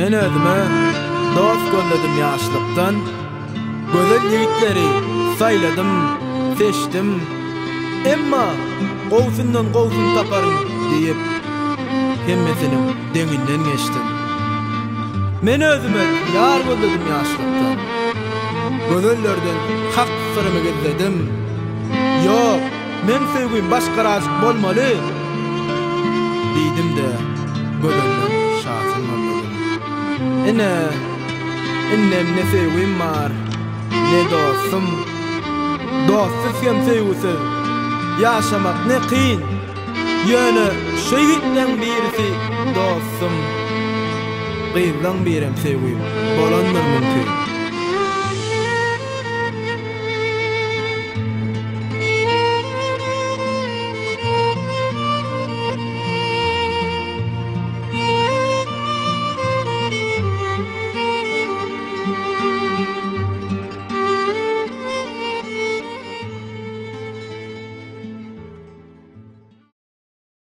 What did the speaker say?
Men özüme dost gözledim ýaşlykdan. Gözel ýigitleri saýladym, seçdim. Emma gowsundan gowsun taparym diýip hemmesini deňinden geçdim. Men özüme ýar gözledim ýaşlykdan. Gözellerden hak sırrymı gezledim. Yok, men sevgim başka razyk bolmaly. Diýdim de şaşyrmadım. Yine innem ne sevgim var ne dostum. Dostsuz hem sevgisiz yaşamak ne kıyın Yönü şehitten birisi dostum. Kıyından birem sevgim bolandır mümkün.